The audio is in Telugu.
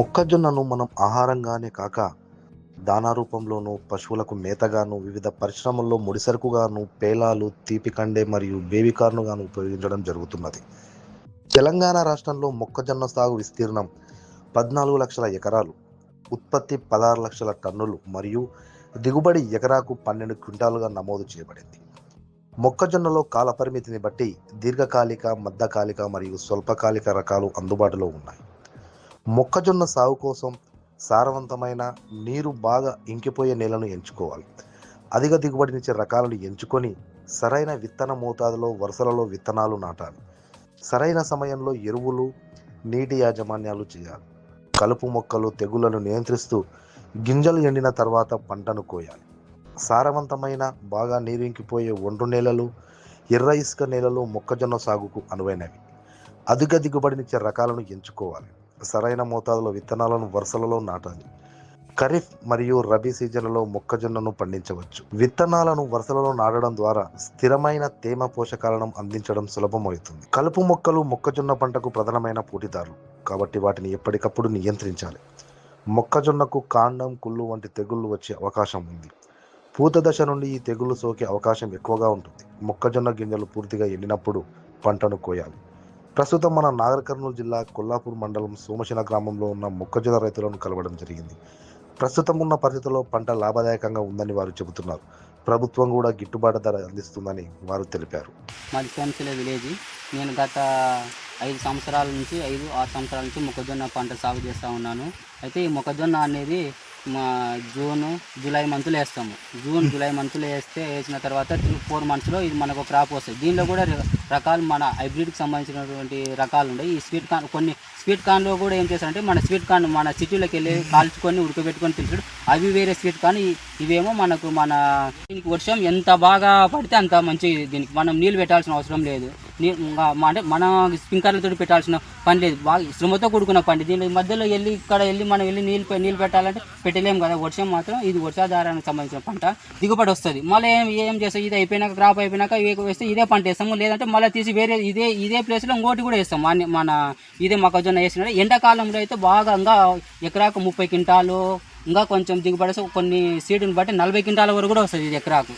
మొక్కజొన్నను మనం ఆహారంగానే కాక దానా రూపంలోను పశువులకు మేతగాను వివిధ పరిశ్రమల్లో ముడిసరుకుగాను పేలాలు తీపి కండే మరియు బేబీ కార్నుగాను ఉపయోగించడం జరుగుతున్నది. తెలంగాణ రాష్ట్రంలో మొక్కజొన్న సాగు విస్తీర్ణం పద్నాలుగు లక్షల ఎకరాలు. ఉత్పత్తి పదహారు లక్షల టన్నులు మరియు దిగుబడి ఎకరాకు పన్నెండు క్వింటాలుగా నమోదు చేయబడింది. మొక్కజొన్నలో కాలపరిమితిని బట్టి దీర్ఘకాలిక మధ్యకాలిక మరియు స్వల్పకాలిక రకాలు అందుబాటులో ఉన్నాయి. మొక్కజొన్న సాగు కోసం సారవంతమైన నీరు బాగా ఇంకిపోయే నేలను ఎంచుకోవాలి. అధిక దిగుబడినిచ్చే రకాలను ఎంచుకొని సరైన విత్తన మోతాదులో వరుసలలో విత్తనాలు నాటాలి. సరైన సమయంలో ఎరువులు నీటి యాజమాన్యాలు చేయాలి. కలుపు మొక్కలు తెగుళ్ళను నియంత్రిస్తూ గింజలు ఎండిన తర్వాత పంటను కోయాలి. సారవంతమైన బాగా నీరు ఇంకిపోయే ఒండ్రు నేలలు ఎర్ర ఇసుక నేలలు మొక్కజొన్న సాగుకు అనువైనవి. అధిక దిగుబడినిచ్చే రకాలను ఎంచుకోవాలి. సరైన మోతాదులో విత్తనాలను వరుసలలో నాటాలి. ఖరీఫ్ మరియు రబీ సీజన్లలో మొక్కజొన్నను పండించవచ్చు. విత్తనాలను వరుసలలో నాటడం ద్వారా స్థిరమైన తేమ పోషకాలను అందించడం సులభమవుతుంది. కలుపు మొక్కలు మొక్కజొన్న పంటకు ప్రధానమైన పోటీదారులు. కాబట్టి వాటిని ఎప్పటికప్పుడు నియంత్రించాలి. మొక్కజొన్నకు కాండం కుళ్ళు వంటి తెగుళ్ళు వచ్చే అవకాశం ఉంది. పూత దశ నుండి ఈ తెగుళ్ళు సోకే అవకాశం ఎక్కువగా ఉంటుంది. మొక్కజొన్న గింజలు పూర్తిగా ఎండినప్పుడు పంటను కోయాలి. ప్రస్తుతం మన నాగర్ కర్నూలు జిల్లా కొల్లాపూర్ మండలం సోమశిల గ్రామంలో ఉన్న మొక్కజొన్న రైతులను కలవడం జరిగింది. ప్రస్తుతం ఉన్న పరిస్థితుల్లో పంట లాభదాయకంగా ఉందని వారు చెబుతున్నారు. ప్రభుత్వం కూడా గిట్టుబాటు ధర అందిస్తుందని వారు తెలిపారు. మాది సోమశిల విలేజ్. నేను గత ఐదు సంవత్సరాల నుంచి ఐదు ఆరు సంవత్సరాల నుంచి మొక్కజొన్న పంట సాగు చేస్తూ ఉన్నాను. అయితే ఈ మొక్కజొన్న అనేది మా జూన్ జూలై మంత్లో వేస్తాము. జూన్ జూలై మంత్లో వేస్తే వేసిన తర్వాత ఫోర్ మంత్స్లో ఇది మనకు క్రాప్ వస్తుంది దీనిలో కూడా రకాలు మన హైబ్రిడ్కి సంబంధించినటువంటి రకాలు ఉన్నాయి ఈ స్వీట్ కార్న్ కొన్ని స్వీట్ కార్న్లో కూడా ఏం చేస్తారంటే మన స్వీట్ కార్న్ మన సిటీలోకి వెళ్ళి కాల్చుకొని ఉడకబెట్టుకొని తింటాడు. అవి వేరే స్వీట్ కార్న్ ఇవేమో మనకు మన దీనికి వర్షం ఎంత బాగా పడితే అంత మంచిది దీనికి. మనం నీళ్ళు పెట్టాల్సిన అవసరం లేదు. అంటే మన స్ప్రింకర్లతో పెట్టాల్సిన పని లేదు. బాగా శ్రమతో కూడుకున్న పని. దీని మధ్యలో వెళ్ళి ఇక్కడ వెళ్ళి మనం వెళ్ళి నీళ్ళు నీళ్ళు పెట్టాలంటే పెట్టలేము కదా. వర్షం మాత్రం ఇది వర్షాధారానికి సంబంధించిన పంట. దిగుబడి వస్తుంది. మళ్ళీ ఏం ఏం చేస్తాం? ఇది అయిపోయినాక క్రాప్ అయిపోయినాక వేస్తే ఇదే పంట వేస్తాము. లేదంటే మళ్ళీ తీసి వేరే ఇదే ఇదే ప్లేస్లో ఇంకోటి కూడా వేస్తాం. మన మన ఇదే మొక్కజొన్న వేసిన ఎండాకాలంలో అయితే బాగా ఇంకా ఎకరాకు ముప్పై క్వింటాలు ఇంకా కొంచెం దిగుబడి వస్తే కొన్ని సీడ్ని బట్టి నలభై క్వింటాల వరకు కూడా వస్తుంది ఇది ఎకరాకు.